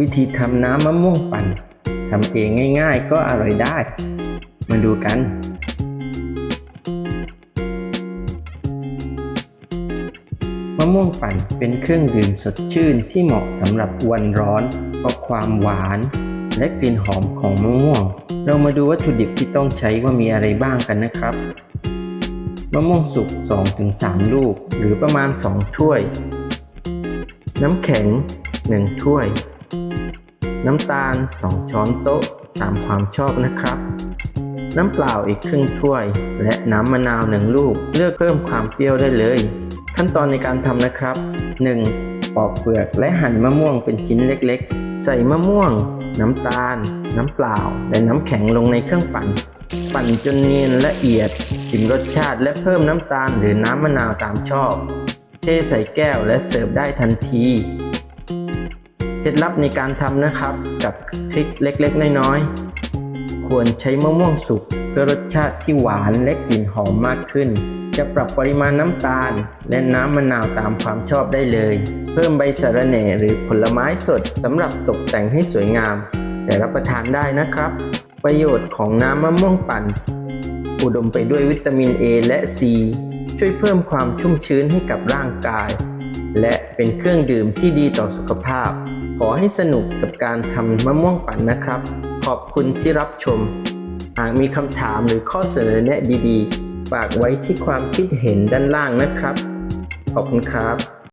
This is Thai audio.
วิธีทำน้ำมะม่วงปั่นทำเองง่ายๆ ก็อร่อยได้ มาดูกัน มะม่วงปั่นเป็นเครื่องดื่มสดชื่นที่เหมาะสำหรับวันร้อนเพราะความหวาน และกลิ่นหอมของมะม่วง เรามาดูวัตถุดิบที่ต้องใช้ว่ามีอะไรบ้างกันนะครับ มะม่วงสุก 2-3 ลูก หรือประมาณ 2 ถ้วย น้ำแข็ง 1 ถ้วย น้ำตาล 2 ช้อนโต๊ะตามความชอบนะครับ น้ำเปล่าอีกครึ่งถ้วย และน้ำมะนาว1ลูก เลือกเพิ่มความเปรี้ยวได้เลย ขั้นตอนในการทำนะครับ 1. ปอกเปลือกและหั่นมะม่วงเป็นชิ้นเล็กๆ ใส่มะม่วง น้ำตาล น้ำเปล่า และน้ำแข็งลงในเครื่องปั่น ปั่นจนเนียนละเอียดชิมรสชาติและเพิ่มน้ำตาลหรือน้ำมะนาวตามชอบ เทใส่แก้วและเสิร์ฟได้ทันที เคล็ดลับในการทำนะครับกับทริคเล็กๆ น้อยๆ ควรใช้มะม่วงสุกเพื่อรสชาติที่หวานและกลิ่นหอมมากขึ้น จะปรับปริมาณน้ำตาล และน้ำมะนาวตามความชอบได้เลย เพิ่มใบสะระแหน่หรือผลไม้สดสำหรับตกแต่งให้สวยงาม แต่รับประทานได้นะครับ ประโยชน์ของน้ำมะม่วงปั่น อุดมไปด้วยวิตามิน A และ C ช่วยเพิ่มความชุ่มชื้นให้กับร่างกาย และเป็นเครื่องดื่มที่ดีต่อสุขภาพ ขอให้สนุกกับการทำมะม่วงปั่นนะครับ ขอบคุณที่รับชม หากมีคำถามหรือข้อเสนอแนะดีๆ ฝากไว้ที่ความคิดเห็นด้านล่างนะครับ ขอบคุณครับ